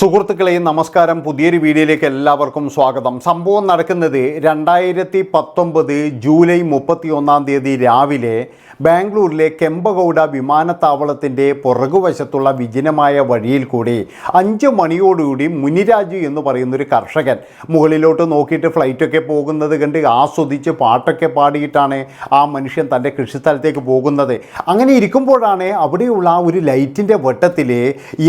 സുഹൃത്തുക്കളെ നമസ്കാരം. പുതിയൊരു വീഡിയോയിലേക്ക് എല്ലാവർക്കും സ്വാഗതം. സംഭവം നടക്കുന്നത് രണ്ടായിരത്തി പത്തൊമ്പത് ജൂലൈ മുപ്പത്തി ഒന്നാം തീയതി രാവിലെ ബാംഗ്ലൂരിലെ കെമ്പഗൌഡ വിമാനത്താവളത്തിന്റെ പുറകുവശത്തുള്ള വിജനമായ വഴിയിൽ കൂടി അഞ്ച് മണിയോടുകൂടി മുനിരാജു എന്ന് പറയുന്നൊരു കർഷകൻ മുകളിലോട്ട് നോക്കിയിട്ട് ഫ്ലൈറ്റൊക്കെ പോകുന്നത് കണ്ട് ആസ്വദിച്ച് പാട്ടൊക്കെ പാടിയിട്ടാണ് ആ മനുഷ്യൻ തന്റെ കൃഷിസ്ഥലത്തേക്ക് പോകുന്നത്. അങ്ങനെ ഇരിക്കുമ്പോഴാണ് അവിടെയുള്ള ആ ഒരു ലൈറ്റിന്റെ വട്ടത്തിൽ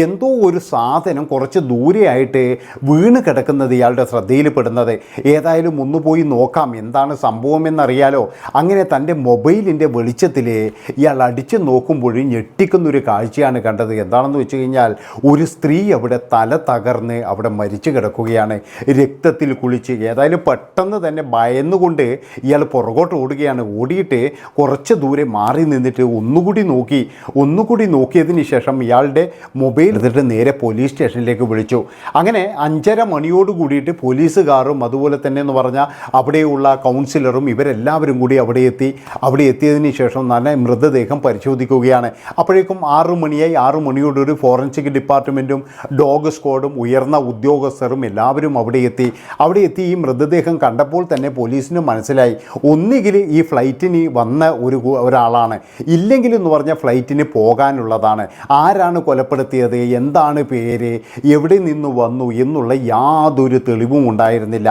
എന്തോ ഒരു സാധനം കുറച്ച് ദൂരെയായിട്ട് വീണ് കിടക്കുന്നത് ഇയാളുടെ ശ്രദ്ധയിൽപ്പെടുന്നത്. ഏതായാലും ഒന്ന് പോയി നോക്കാം എന്താണ് സംഭവം എന്നറിയാലോ. അങ്ങനെ തന്റെ മൊബൈലിന്റെ വെളിച്ചത്തിൽ ഇയാൾ അടിച്ചു നോക്കുമ്പോഴും ഞെട്ടിക്കുന്നൊരു കാഴ്ചയാണ് കണ്ടത്. എന്താണെന്ന് വെച്ച് കഴിഞ്ഞാൽ ഒരു സ്ത്രീ അവിടെ തല തകർന്ന് അവിടെ മരിച്ചു കിടക്കുകയാണ്. രക്തത്തിൽ കുളിച്ച് ഏതായാലും പെട്ടെന്ന് തന്നെ ഭയന്നുകൊണ്ട് ഇയാൾ പുറകോട്ട് ഓടുകയാണ്. ഓടിയിട്ട് കുറച്ച് ദൂരെ മാറി നിന്നിട്ട് ഒന്നുകൂടി നോക്കി. ഒന്നുകൂടി നോക്കിയതിന് ശേഷം ഇയാളുടെ മൊബൈൽ എടുത്തിട്ട് നേരെ പോലീസ് സ്റ്റേഷനിലേക്ക് വിളിച്ചു. അങ്ങനെ അഞ്ചര മണിയോട് കൂടിയിട്ട് പോലീസുകാരും അതുപോലെ തന്നെ എന്ന് പറഞ്ഞാൽ അവിടെയുള്ള കൗൺസിലറും ഇവരെല്ലാവരും കൂടി അവിടെ എത്തി. അവിടെ എത്തിയതിന് ശേഷം നല്ല മൃതദേഹം പരിശോധിക്കുകയാണ്. അപ്പോഴേക്കും ആറു മണിയായി. ആറു മണിയോടൊരു ഫോറൻസിക് ഡിപ്പാർട്ട്മെന്റും ഡോഗ് സ്ക്വാഡും ഉയർന്ന ഉദ്യോഗസ്ഥരും എല്ലാവരും അവിടെ എത്തി. അവിടെ എത്തി ഈ മൃതദേഹം കണ്ടപ്പോൾ തന്നെ പോലീസിന് മനസ്സിലായി. ഒന്നുകിൽ ഈ ഫ്ലൈറ്റിന് വന്ന ഒരു ഒരാളാണ്. ഇല്ലെങ്കിൽ എന്ന് പറഞ്ഞാൽ ഫ്ലൈറ്റിന് പോകാനുള്ളതാണ്. ആരാണ് കൊലപ്പെടുത്തിയത്? എന്താണ് പേര്? എവിടെ നിന്ന് വന്നു എന്നുള്ള യാതൊരു തെളിവും ഉണ്ടായിരുന്നില്ല.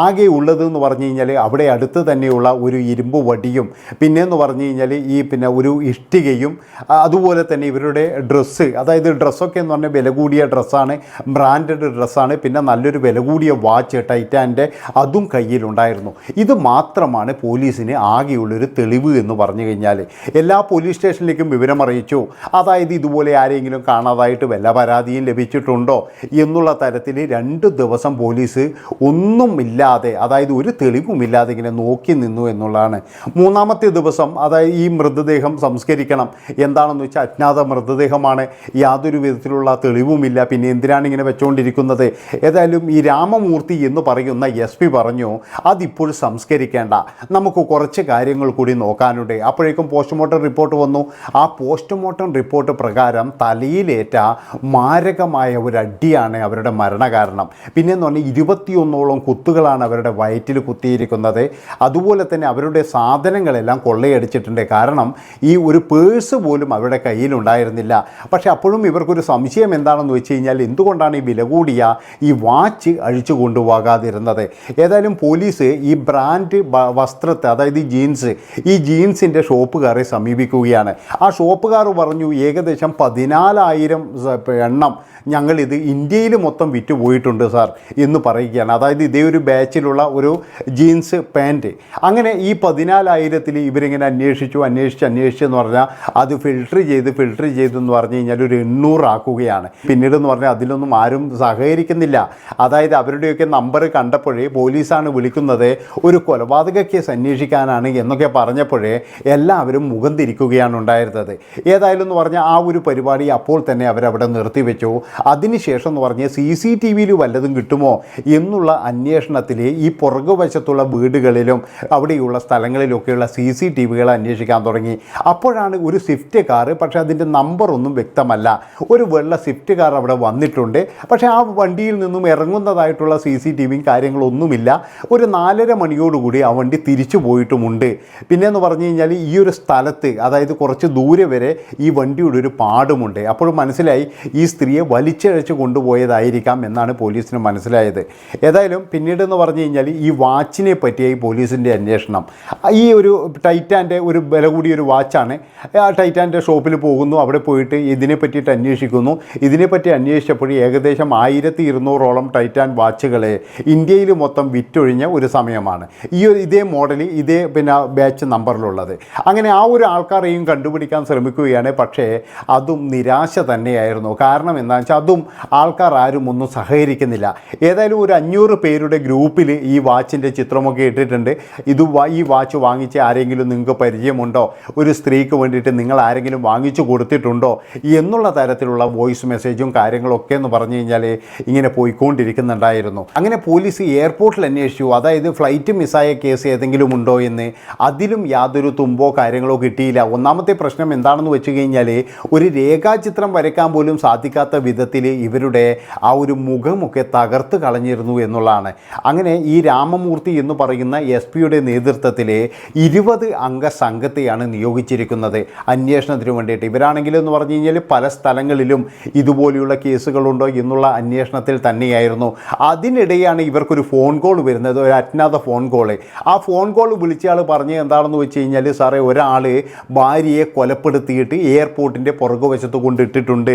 ആകെ ഉള്ളതെന്ന് പറഞ്ഞു കഴിഞ്ഞാൽ അവിടെ അടുത്ത് തന്നെയുള്ള ഒരു ഇരുമ്പ് വടിയും പിന്നെയെന്ന് പറഞ്ഞു കഴിഞ്ഞാൽ ഈ പിന്നെ ഒരു ഇഷ്ടികയും അതുപോലെ തന്നെ ഇവരുടെ ഡ്രസ്സ് അതായത് ഡ്രസ്സൊക്കെ എന്ന് പറഞ്ഞാൽ വില കൂടിയ ഡ്രസ്സാണ് ബ്രാൻഡഡ് ഡ്രസ്സാണ് പിന്നെ നല്ലൊരു വില കൂടിയ വാച്ച് ടൈറ്റാന്റെ അതും കയ്യിലുണ്ടായിരുന്നു. ഇത് മാത്രമാണ് പോലീസിന് ആകെയുള്ളൊരു തെളിവ് എന്ന് പറഞ്ഞു കഴിഞ്ഞാൽ എല്ലാ പോലീസ് സ്റ്റേഷനിലേക്കും വിവരം അറിയിച്ചു അതായത് ഇതുപോലെ ആരെങ്കിലും കാണാതായിട്ട് വല്ല പരാതിയും ലഭിച്ചിട്ടുണ്ടോ? എന്നുള്ള തരത്തിൽ രണ്ട് ദിവസം പോലീസ് ഒന്നുമില്ലാതെ അതായത് ഒരു തെളിവുമില്ലാതെ ഇങ്ങനെ നോക്കി നിന്നു എന്നുള്ളതാണ്. മൂന്നാമത്തെ ദിവസം അതായത് ഈ മൃതദേഹം സംസ്കരിക്കണം. എന്താണെന്ന് വെച്ചാൽ അജ്ഞാത മൃതദേഹമാണ്. യാതൊരു വിധത്തിലുള്ള തെളിവുമില്ല. പിന്നെ എന്തിനാണ് ഇങ്ങനെ വെച്ചുകൊണ്ടിരിക്കുന്നത് ഏതായാലും ഈ രാമമൂർത്തി എന്ന് പറയുന്ന എസ് പി പറഞ്ഞു അതിപ്പോൾ സംസ്കരിക്കേണ്ട. നമുക്ക് കുറച്ച് കാര്യങ്ങൾ കൂടി നോക്കാനുണ്ട്. അപ്പോഴേക്കും പോസ്റ്റ്മോർട്ടം റിപ്പോർട്ട് വന്നു. ആ പോസ്റ്റ്മോർട്ടം റിപ്പോർട്ട് പ്രകാരം തലയിലേറ്റ മാരകമായ ഒരു അടിയാണ് അവരുടെ മരണകാരണം. പിന്നെ എന്ന് പറഞ്ഞാൽ ഇരുപത്തിയൊന്നോളം കുത്തുകളാണ് അവരുടെ വയറ്റിൽ കുത്തിയിരിക്കുന്നത്. അതുപോലെ തന്നെ അവരുടെ സാധനങ്ങളെല്ലാം കൊള്ളയടിച്ചിട്ടുണ്ട്. കാരണം ഈ ഒരു പേഴ്സ് പോലും അവരുടെ കയ്യിലുണ്ടായിരുന്നില്ല. പക്ഷേ അപ്പോഴും ഇവർക്കൊരു സംശയം എന്താണെന്ന് വെച്ച് കഴിഞ്ഞാൽ എന്തുകൊണ്ടാണ് ഈ വില കൂടിയ ഈ വാച്ച് അഴിച്ചു കൊണ്ടുപോകാതിരുന്നത്? ഏതായാലും പോലീസ് ഈ ബ്രാൻഡ് വസ്ത്രത്തെ അതായത് ഈ ജീൻസ് ഈ ജീൻസിന്റെ ഷോപ്പുകാരെ സമീപിക്കുകയാണ്. ആ ഷോപ്പുകാർ പറഞ്ഞു ഏകദേശം പതിനാലായിരം എണ്ണം ഞങ്ങളിത് ഇന്ത്യയിൽ മൊത്തം വിറ്റ് പോയിട്ടുണ്ട് സാർ എന്ന് പറയുകയാണ്. അതായത് ഇതേ ഒരു ബാച്ചിലുള്ള ഒരു ജീൻസ് പാന്റ് അങ്ങനെ ഈ പതിനാലായിരത്തിൽ ഇവരിങ്ങനെ അന്വേഷിച്ചു അന്വേഷിച്ച് അന്വേഷിച്ച് എന്ന് പറഞ്ഞാൽ അത് ഫിൽട്ടർ ചെയ്ത് ഫിൽട്ടർ ചെയ്തെന്ന് പറഞ്ഞു കഴിഞ്ഞാൽ ഒരു എണ്ണൂറാക്കുകയാണ്. പിന്നീട് എന്ന് പറഞ്ഞാൽ അതിലൊന്നും ആരും സഹകരിക്കുന്നില്ല. അതായത് അവരുടെയൊക്കെ നമ്പർ കണ്ടപ്പോഴേ പോലീസാണ് വിളിക്കുന്നത് ഒരു കൊലപാതക കേസ് അന്വേഷിക്കാനാണ് എന്നൊക്കെ പറഞ്ഞപ്പോഴേ എല്ലാവരും മുഖം തിരിക്കുകയാണ് ഉണ്ടായിരുന്നത്. ഏതായാലും എന്ന് പറഞ്ഞാൽ ആ ഒരു പരിപാടി അപ്പോൾ തന്നെ അവരവിടെ നിർത്തിവെച്ചു. അതിനുശേഷം എന്ന് പറഞ്ഞാൽ സി സി ടി വിയിൽ വല്ലതും കിട്ടുമോ എന്നുള്ള അന്വേഷണത്തിൽ ഈ പുറകുവശത്തുള്ള വീടുകളിലും അവിടെയുള്ള സ്ഥലങ്ങളിലൊക്കെയുള്ള സി സി ടി വികൾ അന്വേഷിക്കാൻ തുടങ്ങി. അപ്പോഴാണ് ഒരു സ്വിഫ്റ്റ് കാർ പക്ഷേ അതിന്റെ നമ്പറൊന്നും വ്യക്തമല്ല. ഒരു വെള്ള സ്വിഫ്റ്റ് കാർ അവിടെ വന്നിട്ടുണ്ട്. പക്ഷേ ആ വണ്ടിയിൽ നിന്നും ഇറങ്ങുന്നതായിട്ടുള്ള സി സി ടി വിയും കാര്യങ്ങളൊന്നുമില്ല. ഒരു നാലര മണിയോടുകൂടി ആ വണ്ടി തിരിച്ചു പോയിട്ടുമുണ്ട്. പിന്നെ എന്ന് പറഞ്ഞു കഴിഞ്ഞാൽ ഈ ഒരു സ്ഥലത്ത് അതായത് കുറച്ച് ദൂരെ വരെ ഈ വണ്ടിയുടെ ഒരു പാടുമുണ്ട്. അപ്പോഴും മനസ്സിലായി ഈ സ്ത്രീയെ വലിച്ചഴച്ച് കൊണ്ടുപോയതായിരിക്കാം എന്നാണ് പോലീസിന് മനസ്സിലായത്. ഏതായാലും പിന്നീട് എന്ന് പറഞ്ഞു കഴിഞ്ഞാൽ ഈ വാച്ചിനെ പറ്റിയ ഈ പോലീസിന്റെ അന്വേഷണം. ഈ ഒരു ടൈറ്റാന്റെ ഒരു വില കൂടിയൊരു വാച്ചാണ്. ആ ടൈറ്റാന്റെ ഷോപ്പിൽ പോകുന്നു അവിടെ പോയിട്ട് ഇതിനെ പറ്റിയിട്ട് അന്വേഷിക്കുന്നു. ഇതിനെപ്പറ്റി അന്വേഷിച്ചപ്പോൾ ഏകദേശം ആയിരത്തി ഇരുന്നൂറോളം ടൈറ്റാൻ വാച്ചുകളെ ഇന്ത്യയിൽ മൊത്തം വിറ്റൊഴിഞ്ഞ ഒരു സമയമാണ്. ഈ ഒരു ഇതേ മോഡൽ ഇതേ പിന്നെ ബാച്ച് നമ്പറിലുള്ളത്. അങ്ങനെ ആ ഒരു ആൾക്കാരെയും കണ്ടുപിടിക്കാൻ ശ്രമിക്കുകയാണ്. പക്ഷേ അതും നിരാശ തന്നെയായിരുന്നു. കാരണം എന്താണെന്ന് വെച്ചാൽ അതും ആൾക്കാർ ആരും ഒന്നും സഹകരിക്കുന്നില്ല. ഏതായാലും ഒരു അഞ്ഞൂറ് പേരുടെ ഗ്രൂപ്പിൽ ഈ വാച്ചിന്റെ ചിത്രമൊക്കെ ഇട്ടിട്ടുണ്ട്. ഇത് ഈ വാച്ച് വാങ്ങിച്ച് ആരെങ്കിലും നിങ്ങൾക്ക് പരിചയമുണ്ടോ? ഒരു സ്ത്രീക്ക് വേണ്ടിയിട്ട് നിങ്ങൾ ആരെങ്കിലും വാങ്ങിച്ചു കൊടുത്തിട്ടുണ്ടോ? എന്നുള്ള തരത്തിലുള്ള വോയിസ് മെസ്സേജും കാര്യങ്ങളൊക്കെ എന്ന് പറഞ്ഞു കഴിഞ്ഞാൽ ഇങ്ങനെ പോയിക്കൊണ്ടിരിക്കുന്നുണ്ടായിരുന്നു. അങ്ങനെ പോലീസ് എയർപോർട്ടിൽ അന്വേഷിച്ചു. അതായത് ഫ്ലൈറ്റ് മിസ്സായ കേസ് ഏതെങ്കിലും ഉണ്ടോ എന്ന് അതിലും യാതൊരു തുമ്പോ കാര്യങ്ങളോ കിട്ടിയില്ല. ഒന്നാമത്തെ പ്രശ്നം എന്താണെന്ന് വെച്ച് കഴിഞ്ഞാൽ ഒരു രേഖാചിത്രം വരയ്ക്കാൻ പോലും സാധിക്കാത്ത വിധത്തിൽ ഇവർ അവരുടെ ആ ഒരു മുഖമൊക്കെ തകർത്ത് കളഞ്ഞിരുന്നു എന്നുള്ളതാണ്. അങ്ങനെ ഈ രാമമൂർത്തി എന്ന് പറയുന്ന എസ് പിയുടെ നേതൃത്വത്തിൽ ഇരുപത് അംഗ സംഘത്തെയാണ് നിയോഗിച്ചിരിക്കുന്നത്. അന്വേഷണത്തിന് വേണ്ടിയിട്ട്. ഇവരാണെങ്കിൽ എന്ന് പറഞ്ഞു കഴിഞ്ഞാൽ പല സ്ഥലങ്ങളിലും ഇതുപോലെയുള്ള കേസുകളുണ്ടോ എന്നുള്ള അന്വേഷണത്തിൽ തന്നെയായിരുന്നു. അതിനിടെയാണ് ഇവർക്കൊരു ഫോൺ കോൾ വരുന്നത്. ഒരു അജ്ഞാത ഫോൺ കോൾ. ആ ഫോൺ കോൾ വിളിച്ചയാൾ പറഞ്ഞ് എന്താണെന്ന് വെച്ച് കഴിഞ്ഞാൽ സാറേ ഒരാൾ ഭാര്യയെ കൊലപ്പെടുത്തിയിട്ട് എയർപോർട്ടിന്റെ പുറകുവശത്ത് കൊണ്ടിട്ടിട്ടുണ്ട്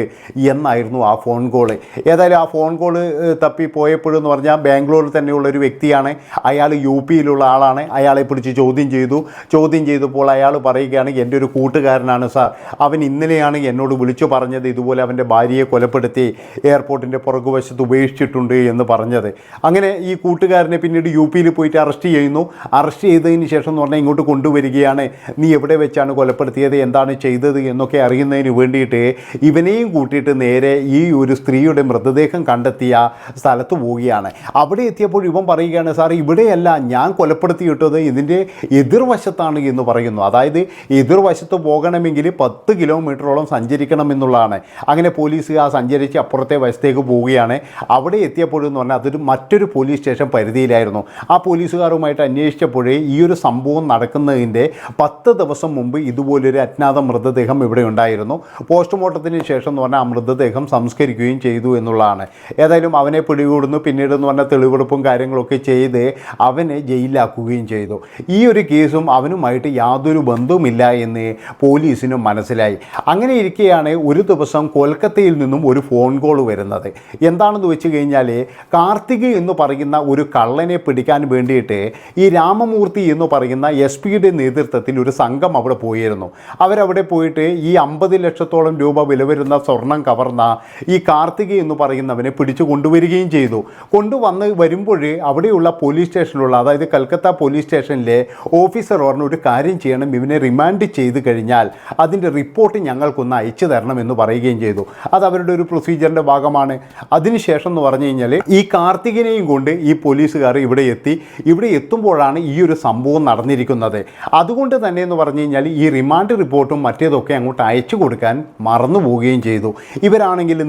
എന്നായിരുന്നു ആ ഫോൺ കോൾ ഏതായാലും ആ ഫോൺ കോൾ തപ്പി പോയപ്പോഴെന്ന് പറഞ്ഞാൽ ബാംഗ്ലൂരിൽ തന്നെയുള്ള ഒരു വ്യക്തിയാണ്. അയാൾ യു പിയിലുള്ള ആളാണ്. അയാളെ പിടിച്ച് ചോദ്യം ചെയ്തു. ചോദ്യം ചെയ്തപ്പോൾ അയാൾ പറയുകയാണ് എന്റെ ഒരു കൂട്ടുകാരനാണ് സാർ. അവൻ ഇന്നലെയാണ് എന്നോട് വിളിച്ചു പറഞ്ഞത് ഇതുപോലെ അവന്റെ ഭാര്യയെ കൊലപ്പെടുത്തി എയർപോർട്ടിന്റെ പുറകുവശത്ത് ഉപേക്ഷിച്ചിട്ടുണ്ട് എന്ന് പറഞ്ഞത്. അങ്ങനെ ഈ കൂട്ടുകാരനെ പിന്നീട് യു പിയിൽ പോയിട്ട് അറസ്റ്റ് ചെയ്യുന്നു. അറസ്റ്റ് ചെയ്തതിന് ശേഷം എന്ന് പറഞ്ഞാൽ ഇങ്ങോട്ട് കൊണ്ടുവരികയാണ്. നീ എവിടെ വെച്ചാണ് കൊലപ്പെടുത്തിയത്? എന്താണ് ചെയ്തത്? എന്നൊക്കെ അറിയുന്നതിന് വേണ്ടിയിട്ട് ഇവനെയും കൂട്ടിയിട്ട് നേരെ ഈ ഒരു സ്ത്രീയുടെ മൃതദേഹം കണ്ടെത്തിയ സ്ഥലത്ത് പോവുകയാണ്. അവിടെ എത്തിയപ്പോൾ ഇവൻ പറയുകയാണ് സാർ ഇവിടെയല്ല ഞാൻ കൊലപ്പെടുത്തിയിട്ടത്. ഇതിന്റെ എതിർവശത്താണ് എന്ന് പറയുന്നു. അതായത് എതിർവശത്ത് പോകണമെങ്കിൽ പത്ത് കിലോമീറ്ററോളം സഞ്ചരിക്കണം എന്നുള്ളതാണ്. അങ്ങനെ പോലീസ് ആ സഞ്ചരിച്ച് അപ്പുറത്തെ വശത്തേക്ക് പോവുകയാണ്. അവിടെ എത്തിയപ്പോഴെന്ന് പറഞ്ഞാൽ അതൊരു മറ്റൊരു പോലീസ് സ്റ്റേഷൻ പരിധിയിലായിരുന്നു. ആ പോലീസുകാരുമായിട്ട് അന്വേഷിച്ചപ്പോഴേ ഈ ഒരു സംഭവം നടക്കുന്നതിന്റെ പത്ത് ദിവസം മുമ്പ് ഇതുപോലൊരു അജ്ഞാത മൃതദേഹം ഇവിടെ ഉണ്ടായിരുന്നു. പോസ്റ്റ്മോർട്ടത്തിന് ശേഷം എന്ന് പറഞ്ഞാൽ ആ മൃതദേഹം സംസ്കരിക്കുകയും ചെയ്തു. എന്നുള്ളതാണ്. ഏതായാലും അവനെ പിടികൂടുന്നു. പിന്നീട് എന്ന് പറഞ്ഞാൽ തെളിവെടുപ്പും കാര്യങ്ങളൊക്കെ ചെയ്ത് അവനെ ജയിലിലാക്കുകയും ചെയ്തു. ഈ ഒരു കേസും അവനുമായിട്ട് യാതൊരു ബന്ധവുമില്ല എന്ന് പോലീസിന് മനസ്സിലായി. അങ്ങനെ ഇരിക്കെയാണ് ഒരു ദിവസം കൊൽക്കത്തയിൽ നിന്നും ഒരു ഫോൺ കോൾ വരുന്നത്. എന്താണെന്ന് വെച്ച് കഴിഞ്ഞാൽ കാർത്തിക് എന്ന് പറയുന്ന ഒരു കള്ളനെ പിടിക്കാൻ വേണ്ടിയിട്ട് ഈ രാമമൂർത്തി എന്ന് പറയുന്ന എസ് പിയുടെ നേതൃത്വത്തിൽ ഒരു സംഘം അവിടെ പോയിരുന്നു. അവരവിടെ പോയിട്ട് ഈ അമ്പത് ലക്ഷത്തോളം രൂപ വില വരുന്ന സ്വർണം കവർന്ന ഈ കാർത്തിക് എന്ന് പറയുന്നവനെ പിടിച്ചു കൊണ്ടുവരികയും ചെയ്തു. കൊണ്ടുവന്ന് വരുമ്പോഴേ അവിടെയുള്ള പോലീസ് സ്റ്റേഷനിലുള്ള അതായത് കൽക്കത്ത പോലീസ് സ്റ്റേഷനിലെ ഓഫീസർ പറഞ്ഞു ഒരു കാര്യം ചെയ്യണം ഇവനെ റിമാൻഡ് ചെയ്ത് കഴിഞ്ഞാൽ അതിന്റെ റിപ്പോർട്ട് ഞങ്ങൾക്കൊന്ന് അയച്ചു തരണം എന്ന് പറയുകയും ചെയ്തു. അത് അവരുടെ ഒരു പ്രൊസീജിയറിന്റെ ഭാഗമാണ്. അതിനുശേഷം എന്ന് പറഞ്ഞു കഴിഞ്ഞാൽ ഈ കാർത്തികിനെയും കൊണ്ട് ഈ പോലീസുകാർ ഇവിടെ എത്തി. ഇവിടെ എത്തുമ്പോഴാണ് ഈ ഒരു സംഭവം നടന്നിരിക്കുന്നത്. അതുകൊണ്ട് തന്നെ എന്ന് പറഞ്ഞു കഴിഞ്ഞാൽ ഈ റിമാൻഡ് റിപ്പോർട്ടും മറ്റേതൊക്കെ അങ്ങോട്ട് അയച്ചു കൊടുക്കാൻ മറന്നു പോവുകയും ചെയ്തു ഇവരാണെങ്കിൽ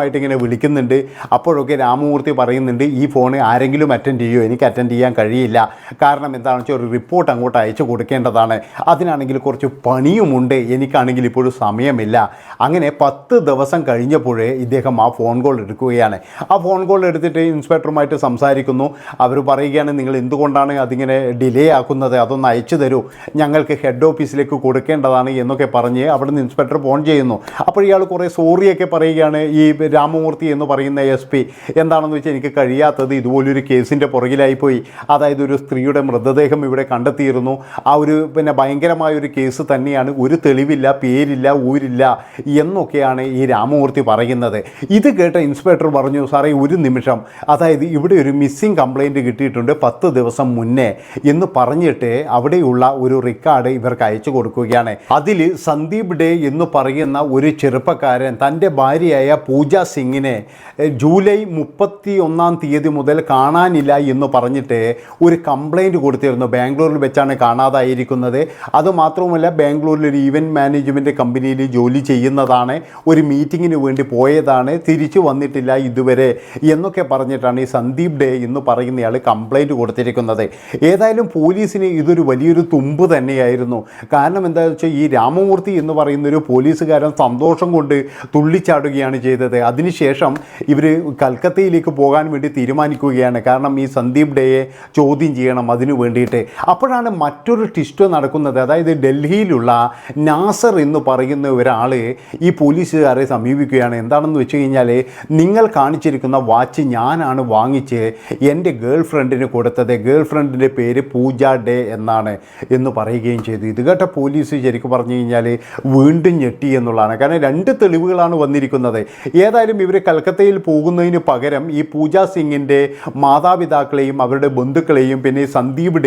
നിരന്തരമായിട്ട് ഇങ്ങനെ വിളിക്കുന്നുണ്ട്. അപ്പോഴൊക്കെ രാമമൂർത്തി പറയുന്നുണ്ട് ഈ ഫോൺ ആരെങ്കിലും അറ്റൻഡ് ചെയ്യുമോ എനിക്ക് അറ്റൻഡ് ചെയ്യാൻ കഴിയില്ല. കാരണം എന്താണെന്ന് വെച്ചാൽ ഒരു റിപ്പോർട്ട് അങ്ങോട്ട് അയച്ചു കൊടുക്കേണ്ടതാണ്. അതിനാണെങ്കിൽ കുറച്ച് പണിയുമുണ്ട്. എനിക്കാണെങ്കിൽ ഇപ്പോഴും സമയമില്ല. അങ്ങനെ പത്ത് ദിവസം കഴിഞ്ഞപ്പോഴേ ഇദ്ദേഹം ആ ഫോൺ കോൾ എടുക്കുകയാണ്. ആ ഫോൺ കോൾ എടുത്തിട്ട് ഇൻസ്പെക്ടറുമായിട്ട് സംസാരിക്കുന്നു. അവർ പറയുകയാണ് നിങ്ങൾ എന്തുകൊണ്ടാണ് അതിങ്ങനെ ഡിലേ ആക്കുന്നത്? അതൊന്ന് അയച്ചു തരൂ. ഞങ്ങൾക്ക് ഹെഡ് ഓഫീസിലേക്ക് കൊടുക്കേണ്ടതാണ് എന്നൊക്കെ പറഞ്ഞ് അവിടുന്ന് ഇൻസ്പെക്ടർ ഫോൺ ചെയ്യുന്നു. അപ്പോൾ ഇയാൾ കുറേ സോറിയൊക്കെ പറയുകയാണ്. ഈ രാമമൂർത്തി എന്ന് പറയുന്ന എസ് പി. എന്താണെന്ന് വെച്ചാൽ എനിക്ക് കഴിയാത്തത് ഇതുപോലൊരു കേസിന്റെ പുറകിലായിപ്പോയി. അതായത് ഒരു സ്ത്രീയുടെ മൃതദേഹം ഇവിടെ കണ്ടെത്തിയിരുന്നു. ആ ഒരു പിന്നെ ഭയങ്കരമായ ഒരു കേസ് തന്നെയാണ്. ഒരു തെളിവില്ല പേരില്ല ഊരില്ല എന്നൊക്കെയാണ് ഈ രാമമൂർത്തി പറയുന്നത്. ഇത് കേട്ട ഇൻസ്പെക്ടർ പറഞ്ഞു സാറേ ഒരു നിമിഷം. അതായത് ഇവിടെ ഒരു മിസ്സിംഗ് കംപ്ലൈന്റ് കിട്ടിയിട്ടുണ്ട് പത്ത് ദിവസം മുന്നേ എന്ന് പറഞ്ഞിട്ട് അവിടെയുള്ള ഒരു റിക്കാർഡ് ഇവർക്ക് അയച്ചു കൊടുക്കുകയാണ്. അതിൽ സന്ദീപ് ഡേ എന്ന് പറയുന്ന ഒരു ചെറുപ്പക്കാരൻ തന്റെ ഭാര്യയായ പൂജ സിംഗിനെ ജൂലൈ മുപ്പത്തി ഒന്നാം തീയതി മുതൽ കാണാനില്ല എന്ന് പറഞ്ഞിട്ട് ഒരു കംപ്ലൈന്റ് കൊടുത്തിരുന്നു. ബാംഗ്ലൂരിൽ വെച്ചാണ് കാണാതായിരിക്കുന്നത്. അതുമാത്രവുമല്ല ബാംഗ്ലൂരിൽ ഒരു ഈവന്റ് മാനേജ്മെന്റ് കമ്പനിയിൽ ജോലി ചെയ്യുന്നതാണ് ഒരു മീറ്റിങ്ങിന് വേണ്ടി പോയതാണ് തിരിച്ചു വന്നിട്ടില്ല ഇതുവരെ എന്നൊക്കെ പറഞ്ഞിട്ടാണ് ഈ സന്ദീപ് ഡേ എന്ന് പറയുന്നയാൾ കംപ്ലൈന്റ് കൊടുത്തിരിക്കുന്നത്. ഏതായാലും പോലീസിന് ഇതൊരു വലിയൊരു തുമ്പ് തന്നെയായിരുന്നു. കാരണം എന്താണെന്ന് വെച്ചാൽ ഈ രാമമൂർത്തി എന്ന് പറയുന്നൊരു പോലീസുകാരൻ സന്തോഷം കൊണ്ട് തുള്ളിച്ചാടുകയാണ് ചെയ്തത്. അതിനുശേഷം ഇവർ കൽക്കത്തയിലേക്ക് പോകാൻ വേണ്ടി തീരുമാനിക്കുകയാണ്. കാരണം ഈ സന്ദീപ് ഡേയെ ചോദ്യം ചെയ്യണം അതിനു വേണ്ടിയിട്ട്. അപ്പോഴാണ് മറ്റൊരു ടിസ്റ്റ് നടക്കുന്നത്. അതായത് ഡൽഹിയിലുള്ള നാസർ എന്ന് പറയുന്ന ഒരാൾ ഈ പോലീസുകാരെ സമീപിക്കുകയാണ്. എന്താണെന്ന് വെച്ച് കഴിഞ്ഞാൽ നിങ്ങൾ കാണിച്ചിരിക്കുന്ന വാച്ച് ഞാനാണ് വാങ്ങിച്ച് എന്റെ ഗേൾ ഫ്രണ്ടിന് കൊടുത്തത്. ഗേൾ ഫ്രണ്ടിന്റെ പേര് പൂജ ഡേ എന്നാണ് എന്ന് പറയുകയും ചെയ്തു. ഇത് കേട്ട പോലീസ് ശരിക്കും പറഞ്ഞു കഴിഞ്ഞാൽ വീണ്ടും ഞെട്ടി എന്നുള്ളതാണ്. കാരണം രണ്ട് തെളിവുകളാണ് വന്നിരിക്കുന്നത്. ഏതായാലും ഇവർ കൽക്കത്തയിൽ പോകുന്നതിന് പകരം ഈ പൂജ സിംഗിന്റെ മാതാപിതാക്കളെയും അവരുടെ ബന്ധുക്കളെയും പിന്നെ സന്ദീപ്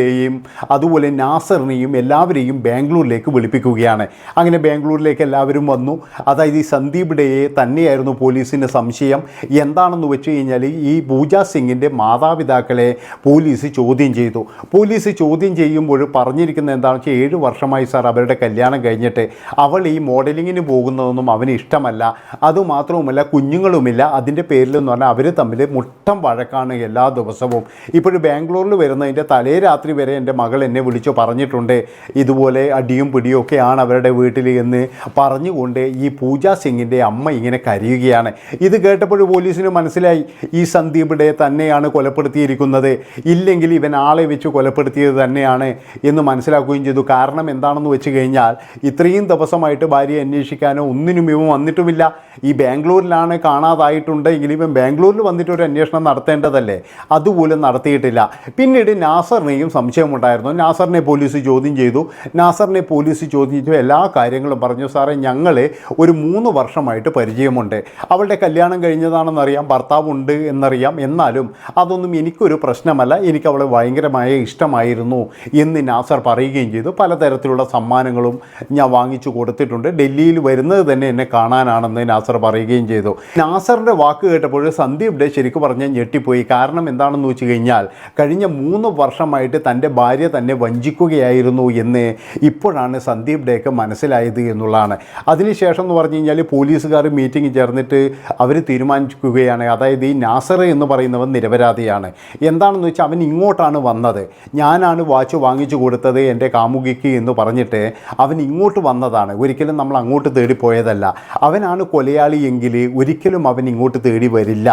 അതുപോലെ നാസറിനെയും എല്ലാവരെയും ബാംഗ്ലൂരിലേക്ക് വിളിപ്പിക്കുകയാണ്. അങ്ങനെ ബാംഗ്ലൂരിലേക്ക് എല്ലാവരും വന്നു. അതായത് ഈ സന്ദീപ് തന്നെയായിരുന്നു പോലീസിന്റെ സംശയം. എന്താണെന്ന് വെച്ച് കഴിഞ്ഞാൽ ഈ പൂജ സിംഗിന്റെ മാതാപിതാക്കളെ പോലീസ് ചോദ്യം ചെയ്തു. പോലീസ് ചോദ്യം ചെയ്യുമ്പോൾ പറഞ്ഞിരിക്കുന്നത് എന്താണെന്ന് വെച്ചാൽ ഏഴ് വർഷമായി സാർ അവരുടെ കല്യാണം കഴിഞ്ഞിട്ട് അവൾ ഈ മോഡലിങ്ങിന് പോകുന്നതൊന്നും അവന് ഇഷ്ടമല്ല. അതുമാത്രവുമല്ല കുഞ്ഞുങ്ങളുമില്ല. അതിന്റെ പേരിൽ എന്ന് പറഞ്ഞാൽ അവർ തമ്മിൽ മുട്ടം വഴക്കാണ് എല്ലാ ദിവസവും. ഇപ്പോഴും ബാംഗ്ലൂരിൽ വരുന്നതിന്റെ തലേ രാത്രി വരെ എന്റെ മകൾ എന്നെ വിളിച്ചു പറഞ്ഞിട്ടുണ്ട്. ഇതുപോലെ അടിയും പിടിയും ഒക്കെയാണ് അവരുടെ വീട്ടിൽ എന്ന് പറഞ്ഞുകൊണ്ട് ഈ പൂജ സിംഗിന്റെ അമ്മ ഇങ്ങനെ കരയുകയാണ്. ഇത് കേട്ടപ്പോൾ പോലീസിന് മനസ്സിലായി. ഈ സന്ദീപിടെ തന്നെയാണ് കൊലപ്പെടുത്തിയിരിക്കുന്നത്. ഇല്ലെങ്കിൽ ഇവൻ ആളെ വെച്ച് കൊലപ്പെടുത്തിയത് തന്നെയാണ് എന്ന് മനസ്സിലാക്കുകയും ചെയ്തു. കാരണം എന്താണെന്ന് വെച്ച് കഴിഞ്ഞാൽ ഇത്രയും ദിവസമായിട്ട് ഭാര്യയെ അന്വേഷിക്കാനോ ഒന്നിനും ഇവൻ വന്നിട്ടുമില്ല. ഈ ബാംഗ്ലൂരിലാണ് കാണാതായിട്ടുണ്ടെങ്കിൽ ഇവൻ ബാംഗ്ലൂരിൽ വന്നിട്ട് ഒരു അന്വേഷണം നടത്തേണ്ടതല്ലേ? അതുപോലും നടത്തിയിട്ടില്ല. പിന്നീട് നാസറിനെയും സംശയമുണ്ടായിരുന്നു. നാസറിനെ പോലീസ് ചോദ്യം ചെയ്തു. നാസറിനെ പോലീസ് ചോദ്യം ചെയ്തു. എല്ലാ കാര്യങ്ങളും പറഞ്ഞു. സാറേ ഞങ്ങൾ ഒരു മൂന്ന് വർഷമായിട്ട് പരിചയമുണ്ട്. അവളുടെ കല്യാണം കഴിഞ്ഞതാണെന്നറിയാം ഭർത്താവുണ്ട് എന്നറിയാം. എന്നാലും അതൊന്നും എനിക്കൊരു പ്രശ്നമല്ല. എനിക്ക് അവളെ ഭയങ്കരമായ ഇഷ്ടമായിരുന്നു എന്ന് നാസർ പറയുകയും ചെയ്തു. പലതരത്തിലുള്ള സമ്മാനങ്ങളും ഞാൻ വാങ്ങിച്ചു കൊടുത്തിട്ടുണ്ട്. ഡൽഹിയിൽ വരുന്നത് തന്നെ എന്നെ കാണാനാണെന്ന് നാസർ പറയുകയും ചെയ്തു. നാസറിന്റെ വാക്ക് കേട്ടപ്പോൾ സന്ദീപ് ഡേ ശരിക്കും പറഞ്ഞാൽ ഞെട്ടിപ്പോയി. കാരണം എന്താണെന്ന് വെച്ച് കഴിഞ്ഞാൽ കഴിഞ്ഞ മൂന്ന് വർഷമായിട്ട് തന്റെ ഭാര്യ തന്നെ വഞ്ചിക്കുകയായിരുന്നു എന്ന് ഇപ്പോഴാണ് സന്ദീപ് ഡേക്ക് മനസ്സിലായത് എന്നുള്ളതാണ്. അതിനുശേഷം എന്ന് പറഞ്ഞു കഴിഞ്ഞാൽ പോലീസുകാർ മീറ്റിംഗ് ചേർന്നിട്ട് അവർ തീരുമാനിക്കുകയാണ്. അതായത് ഈ നാസർ എന്ന് പറയുന്നവൻ നിരപരാധിയാണ്. എന്താണെന്ന് വെച്ചാൽ അവൻ ഇങ്ങോട്ടാണ് വന്നത്. ഞാനാണ് വാച്ച് വാങ്ങിച്ചു കൊടുത്തത് എന്റെ കാമുകിക്ക് എന്ന് പറഞ്ഞിട്ട് അവൻ ഇങ്ങോട്ട് വന്നതാണ്. ഒരിക്കലും നമ്മൾ അങ്ങോട്ട് തേടിപ്പോയതല്ല. അവനാണ് കൊലയാളി എങ്കിൽ ഒരിക്കലും അവൻ ഇങ്ങോട്ട് തേടി വരില്ല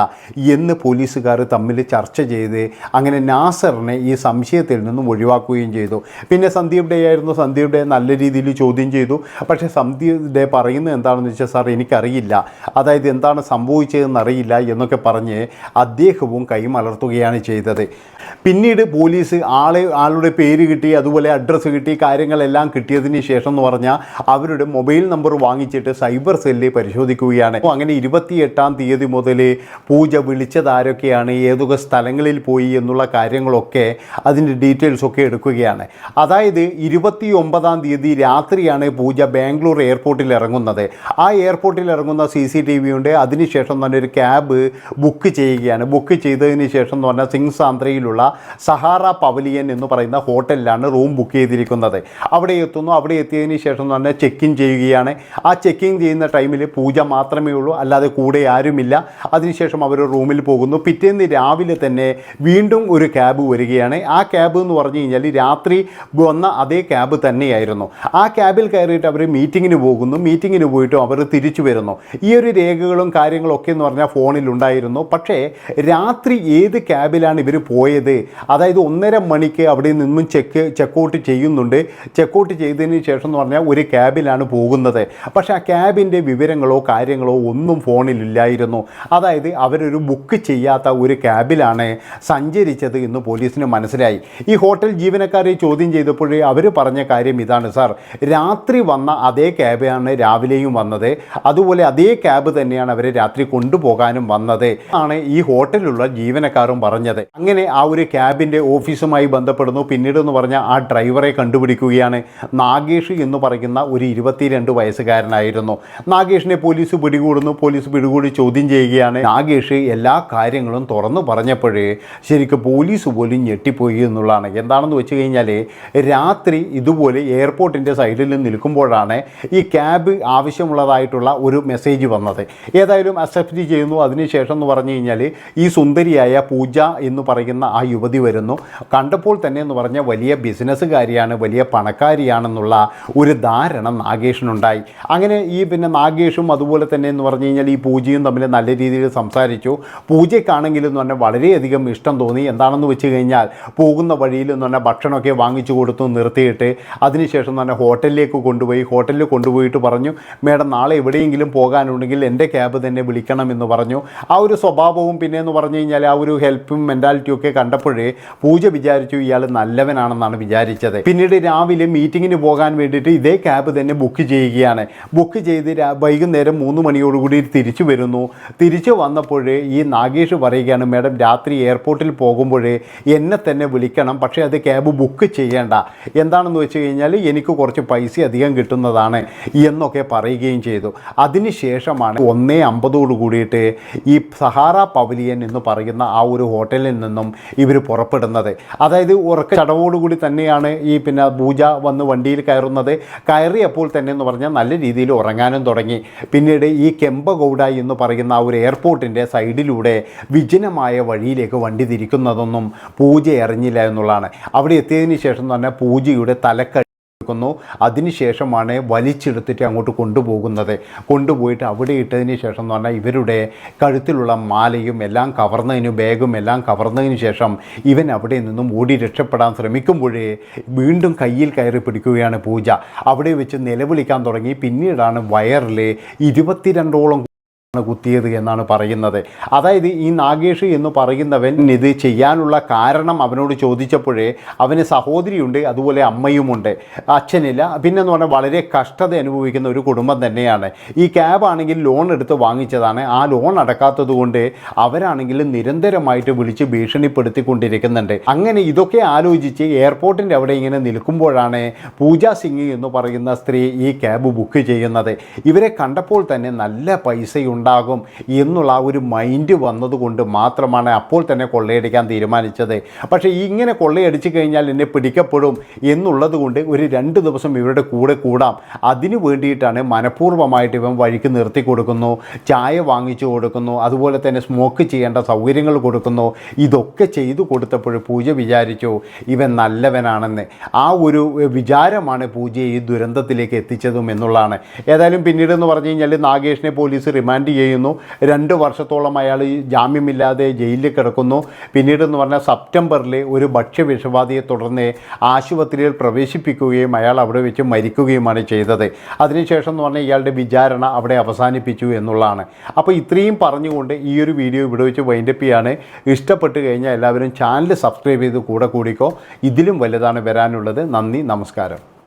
എന്ന് പോലീസുകാർ തമ്മിൽ ചർച്ച ചെയ്ത് അങ്ങനെ നാസറിനെ ഈ സംശയത്തിൽ നിന്നും ഒഴിവാക്കുകയും ചെയ്തു. പിന്നെ സന്ദീപ് ഡേ ആയിരുന്നു. സന്ദീപ് ഡേ നല്ല രീതിയിൽ ചോദ്യം ചെയ്തു. പക്ഷേ സന്ദീപ് ഡേ പറയുന്നത് എന്താണെന്ന് വെച്ചാൽ സാർ എനിക്കറിയില്ല. അതായത് എന്താണ് സംഭവിച്ചതെന്ന് അറിയില്ല എന്നൊക്കെ പറഞ്ഞ് അദ്ദേഹവും കൈമലർത്തുകയാണ് ചെയ്തത്. പിന്നീട് പോലീസ് ആളെ ആളുടെ പേര് കിട്ടി അതുപോലെ അഡ്രസ്സ് കിട്ടി കാര്യങ്ങളെല്ലാം കിട്ടിയതിന് ശേഷം എന്ന് പറഞ്ഞാൽ അവരുടെ മൊബൈൽ നമ്പർ വാങ്ങിച്ചിട്ട് സൈബർ സെല്ല് പരിശോധിക്കുകയാണ്. അപ്പോൾ അങ്ങനെ ഇരുപത്തിയെട്ടാം തീയതി മുതൽ പൂജ വിളിച്ചതാരൊക്കെയാണ് ഏതൊക്കെ സ്ഥലങ്ങളിൽ പോയി എന്നുള്ള കാര്യങ്ങളൊക്കെ അതിന്റെ ഡീറ്റെയിൽസൊക്കെ എടുക്കുകയാണ്. അതായത് ഇരുപത്തി ഒമ്പതാം തീയതി രാത്രിയാണ് പൂജ ബാംഗ്ലൂർ എയർപോർട്ടിൽ ഇറങ്ങുന്നത്. ആ എയർപോർട്ടിൽ ഇറങ്ങുന്ന സി സി ടി വി ഉണ്ട്. അതിനുശേഷം തന്നെ ഒരു ക്യാബ് ബുക്ക് ചെയ്യുകയാണ്. ബുക്ക് ചെയ്തതിന് ശേഷം എന്ന് പറഞ്ഞാൽ സിംഗ് സാന്ദ്രയിലുള്ള സഹാറ പവലിയൻ എന്ന് പറയുന്ന ഹോട്ടലിലാണ് റൂം ബുക്ക് ചെയ്തിരിക്കുന്നത്. അവിടെ എത്തുന്നു. അവിടെ എത്തിയതിന് ശേഷം എന്ന് പറഞ്ഞാൽ ചെക്ക് ഇൻ ചെയ്യുകയാണ്. ആ ചെക്ക് ചെയ്യുന്ന ടൈമിൽ പൂജ മാത്രമേ ഉള്ളൂ. അല്ലാതെ കൂടെ ആരുമില്ല. അതിനുശേഷം അവർ റൂമിൽ പോകുന്നു. പിറ്റേന്ന് രാവിലെ തന്നെ വീണ്ടും ഒരു ക്യാബ് വരികയാണ്. ആ ക്യാബ് എന്ന് പറഞ്ഞു കഴിഞ്ഞാൽ രാത്രി വന്ന അതേ ക്യാബ് തന്നെയായിരുന്നു. ആ ക്യാബിൽ കയറിയിട്ട് അവർ മീറ്റിങ്ങിന് പോകുന്നു. മീറ്റിങ്ങിന് പോയിട്ടും അവർ തിരിച്ചു വരുന്നു. ഈ ഒരു രേഖകളും കാര്യങ്ങളൊക്കെ എന്ന് പറഞ്ഞാൽ ഫോണിലുണ്ടായിരുന്നു പക്ഷേ രാത്രി ഏത് ക്യാബിലാണ് ഇവർ പോയത്? അതായത് ഒന്നര മണിക്ക് അവിടെ നിന്നും ചെക്ക് ചെക്കൗട്ട് ചെയ്യുന്നുണ്ട്. ചെക്കൗട്ട് ചെയ്തതിന് ശേഷം എന്ന് പറഞ്ഞാൽ ഒരു ക്യാബിലാണ് പോകുന്നത്. പക്ഷേ ആ ക്യാബിന്റെ വിവരങ്ങളോ കാര്യങ്ങളോ ഒന്നും ഫോണിലില്ലായിരുന്നു അതായത് അവരൊരു ബുക്ക് ചെയ്യാത്ത ഒരു ക്യാബിലാണ് സഞ്ചരിച്ചത് എന്ന് പോലീസിന് മനസ്സിലായി. ഈ ഹോട്ടൽ ജീവനക്കാരെ ചോദ്യം ചെയ്തപ്പോഴേ അവർ പറഞ്ഞ കാര്യം ഇതാണ് സാർ. രാത്രി വന്ന അതേ ക്യാബാണ് രാവിലെയും വന്നത്. അതുപോലെ അതേ ക്യാബ് തന്നെയാണ് അവരെ രാത്രി കൊണ്ടുപോകാനും വന്നത് ആണ് ഈ ഹോട്ടലിലുള്ള ജീവനക്കാരും പറഞ്ഞത്. അങ്ങനെ ആ ഒരു ക്യാബിന്റെ ഓഫീസുമായി ബന്ധപ്പെടുന്നു. പിന്നീട് എന്ന് പറഞ്ഞാൽ ആ ഡ്രൈവറെ കണ്ടുപിടിക്കുകയാണ്. നാഗേഷ് എന്ന് പറയുന്ന ഒരു ഇരുപത്തിരണ്ട് വയസ്സുകാരനായിരുന്നു. നാഗേഷിനെ പോലീസ് പിടികൂടുന്നു. പോലീസ് പിടികൂടി ചോദ്യം ചെയ്യുകയാണ്. നാഗേഷ് എല്ലാ കാര്യങ്ങളും തുറന്നു പറഞ്ഞപ്പോഴേ ശരിക്കും പോലീസ് പോലും ഞെട്ടിപ്പോയി എന്നുള്ളതാണ്. എന്താണെന്ന് വെച്ച് കഴിഞ്ഞാൽ രാത്രി ഇതുപോലെ എയർപോർട്ടിന്റെ സൈഡിൽ നിൽക്കുമ്പോഴാണ് ഈ ക്യാബ് ആവശ്യമുള്ളതായിട്ടുള്ള ഒരു മെസ്സേജ് വന്നത്. ഏതായാലും അക്സെപ്റ്റ് ചെയ്യുന്നു. അതിനുശേഷം എന്ന് പറഞ്ഞു കഴിഞ്ഞാൽ ഈ സുന്ദരിയായ പൂജ എന്ന് പറയുന്ന ആ യുവതി വരുന്നു. കണ്ടപ്പോൾ തന്നെ എന്ന് പറഞ്ഞാൽ വലിയ ബിസിനസ്സുകാരിയാണ് വലിയ പണക്കാരിയാണെന്നുള്ള ഒരു ധാരണ നാഗേഷിനുണ്ടായി. അങ്ങനെ ഈ പിന്നെ നാഗേഷും അതുപോലെ തന്നെ എന്ന് പറഞ്ഞു കഴിഞ്ഞാൽ ഈ പൂജയും തമ്മിൽ നല്ല രീതിയിൽ സംസാരിച്ചു. പൂജയ്ക്കാണെങ്കിലും എന്ന് പറഞ്ഞാൽ വളരെയധികം ഇഷ്ടം തോന്നി. എന്താണെന്ന് വെച്ച് കഴിഞ്ഞാൽ പോകുന്ന വഴിയിൽ എന്ന് പറഞ്ഞാൽ ഭക്ഷണമൊക്കെ വാങ്ങിച്ചു കൊടുത്തു നിർത്തിയിട്ട് അതിനുശേഷം തന്നെ ഹോട്ടലിലേക്ക് കൊണ്ടുപോയി. ഹോട്ടലിൽ കൊണ്ടുപോയിട്ട് പറഞ്ഞു മേഡം നാളെ എവിടെയെങ്കിലും പോകാനുണ്ടെങ്കിൽ എന്റെ ക്യാബ് തന്നെ വിളിക്കണമെന്ന് പറഞ്ഞു. ആ ഒരു സ്വഭാവവും പിന്നെ എന്ന് പറഞ്ഞു കഴിഞ്ഞാൽ ആ ഒരു ഹെൽപ്പും മെന്റാലിറ്റിയും ഒക്കെ കണ്ടപ്പോഴേ പൂജ വിചാരിച്ചു ഇയാൾ നല്ലവനാണെന്നാണ് വിചാരിച്ചത്. പിന്നീട് രാവിലെ മീറ്റിങ്ങിന് പോകാൻ വേണ്ടിയിട്ട് ഇതേ ക്യാബ് തന്നെ ബുക്ക് ചെയ്യുകയാണ്. ബുക്ക് ചെയ്ത് വൈകുന്നേരം മൂന്ന് മണിയോടുകൂടി തിരിച്ചു വരുന്നു. തിരിച്ചു വന്നപ്പോഴേ ഈ നാഗേഷ് പറയുകയാണ് മാഡം രാത്രി എയർപോർട്ടിൽ പോകുമ്പോഴേ എന്നെ തന്നെ വിളിക്കണം പക്ഷേ അത് ക്യാബ് ബുക്ക് ചെയ്യേണ്ട. എന്താണെന്ന് വെച്ച് കഴിഞ്ഞാൽ എനിക്ക് കുറച്ച് പൈസ അധികം കിട്ടുന്നതാണ് എന്നൊക്കെ പറയുകയും ചെയ്തു. അതിനുശേഷമാണ് ഒന്നേ അമ്പതോട് കൂടിയിട്ട് ഈ സഹാറ പവലിയൻ എന്ന് പറയുന്ന ആ ഒരു ഹോട്ടലിൽ നിന്നും ഇവർ പുറപ്പെടുന്നത്. അതായത് ഉറക്ക ചടവോടുകൂടി തന്നെയാണ് ഈ പിന്നെ പൂജ വന്ന് വണ്ടിയിൽ കയറുന്നത്. കയറിയപ്പോൾ തന്നെ എന്ന് പറഞ്ഞാൽ നല്ല രീതിയിൽ ഉറങ്ങാനും തുടങ്ങി. പിന്നീട് ഈ കെമ്പഗൗഡ കെമ്പഗൌഡ എന്ന് പറയുന്ന ആ ഒരു എയർപോർട്ടിന്റെ സൈഡിലൂടെ വിജനമായ വഴിയിലേക്ക് വണ്ടി തിരിക്കുന്നതൊന്നും പൂജ അറിഞ്ഞില്ല എന്നുള്ളതാണ്. അവിടെ എത്തിയതിന് ശേഷം തന്നെ പൂജയുടെ തലക്ക കൊടുക്കുന്നു. അതിനുശേഷമാണ് വലിച്ചെടുത്തിട്ട് അങ്ങോട്ട് കൊണ്ടുപോകുന്നത്. കൊണ്ടുപോയിട്ട് അവിടെ ഇട്ടതിന് ശേഷം എന്ന് പറഞ്ഞാൽ ഇവരുടെ കഴുത്തിലുള്ള മാലയും എല്ലാം കവർന്നതിന് ബാഗും എല്ലാം കവർന്നതിന് ശേഷം ഇവൻ അവിടെ നിന്നും ഓടി രക്ഷപ്പെടാൻ ശ്രമിക്കുമ്പോഴേ വീണ്ടും കയ്യിൽ കയറി പിടിക്കുകയാണ് പൂജ. അവിടെ വെച്ച് നിലവിളിക്കാൻ തുടങ്ങി. പിന്നീടാണ് വയറിൽ ഇരുപത്തിരണ്ടോളം ആണ് കുത്തിയത് എന്നാണ് പറയുന്നത്. അതായത് ഈ നാഗേഷ് എന്ന് പറയുന്നവൻ ഇത് ചെയ്യാനുള്ള കാരണം അവനോട് ചോദിച്ചപ്പോഴേ അവന് സഹോദരിയുണ്ട് അതുപോലെ അമ്മയുമുണ്ട്. അച്ഛനില്ല. പിന്നെന്ന് പറഞ്ഞാൽ വളരെ കഷ്ടത അനുഭവിക്കുന്ന ഒരു കുടുംബം തന്നെയാണ്. ഈ ക്യാബ് ആണെങ്കിൽ ലോൺ എടുത്ത് വാങ്ങിച്ചതാണ്. ആ ലോൺ അടക്കാത്തത് കൊണ്ട് അവരാണെങ്കിൽ നിരന്തരമായിട്ട് വിളിച്ച് ഭീഷണിപ്പെടുത്തിക്കൊണ്ടിരിക്കുന്നുണ്ട്. അങ്ങനെ ഇതൊക്കെ ആലോചിച്ച് എയർപോർട്ടിന്റെ അവിടെ ഇങ്ങനെ നിൽക്കുമ്പോഴാണ് പൂജ സിംഗ് എന്ന് പറയുന്ന സ്ത്രീ ഈ ക്യാബ് ബുക്ക് ചെയ്യുന്നത്. ഇവരെ കണ്ടപ്പോൾ തന്നെ നല്ല പൈസയുണ്ടാകും എന്നുള്ള ആ ഒരു മൈൻഡ് വന്നതുകൊണ്ട് മാത്രമാണ് അപ്പോൾ തന്നെ കൊള്ളയടിക്കാൻ തീരുമാനിച്ചത്. പക്ഷേ ഇങ്ങനെ കൊള്ളയടിച്ചു കഴിഞ്ഞാൽ എന്നെ പിടിക്കപ്പെടും എന്നുള്ളത് കൊണ്ട് ഒരു രണ്ട് ദിവസം ഇവരുടെ കൂടെ കൂടാം. അതിനു വേണ്ടിയിട്ടാണ് മനഃപൂർവമായിട്ട് ഇവൻ വഴിക്ക് നിർത്തി കൊടുക്കുന്നു ചായ വാങ്ങിച്ചു കൊടുക്കുന്നു അതുപോലെ തന്നെ സ്മോക്ക് ചെയ്യേണ്ട സൗകര്യങ്ങൾ കൊടുക്കുന്നു. ഇതൊക്കെ ചെയ്തു കൊടുത്തപ്പോൾ പൂജ വിചാരിച്ചു ഇവൻ നല്ലവനാണെന്ന്. ആ ഒരു വിചാരമാണ് പൂജയെ ഈ ദുരന്തത്തിലേക്ക് എത്തിച്ചതും എന്നുള്ളതാണ്. ഏതായാലും പിന്നീട് എന്ന് പറഞ്ഞു കഴിഞ്ഞാൽ നാഗേഷിനെ പോലീസ് റിമാൻഡ് ചെയ്യുന്നു. രണ്ട് വർഷത്തോളം അയാൾ ജാമ്യമില്ലാതെ ജയിലിൽ കിടക്കുന്നു. പിന്നീട് എന്ന് പറഞ്ഞാൽ സെപ്റ്റംബറിൽ ഒരു ഭക്ഷ്യവിഷബാധയെ തുടർന്ന് ആശുപത്രിയിൽ പ്രവേശിപ്പിക്കുകയും അയാൾ അവിടെ വെച്ച് മരിക്കുകയുമാണ് ചെയ്തത്. അതിനുശേഷം എന്ന് പറഞ്ഞാൽ ഇയാളുടെ വിചാരണ അവിടെ അവസാനിപ്പിച്ചു എന്നുള്ളതാണ്. അപ്പോൾ ഇത്രയും പറഞ്ഞുകൊണ്ട് ഈ ഒരു വീഡിയോ ഇവിടെ വെച്ച് വൈൻഡപ്പ് ചെയ്യാണ്. ഇഷ്ടപ്പെട്ട് കഴിഞ്ഞാൽ എല്ലാവരും ചാനൽ സബ്സ്ക്രൈബ് ചെയ്ത് കൂടെ കൂടിക്കോ. ഇതിലും വലുതാണ് വരാനുള്ളത്. നന്ദി നമസ്കാരം.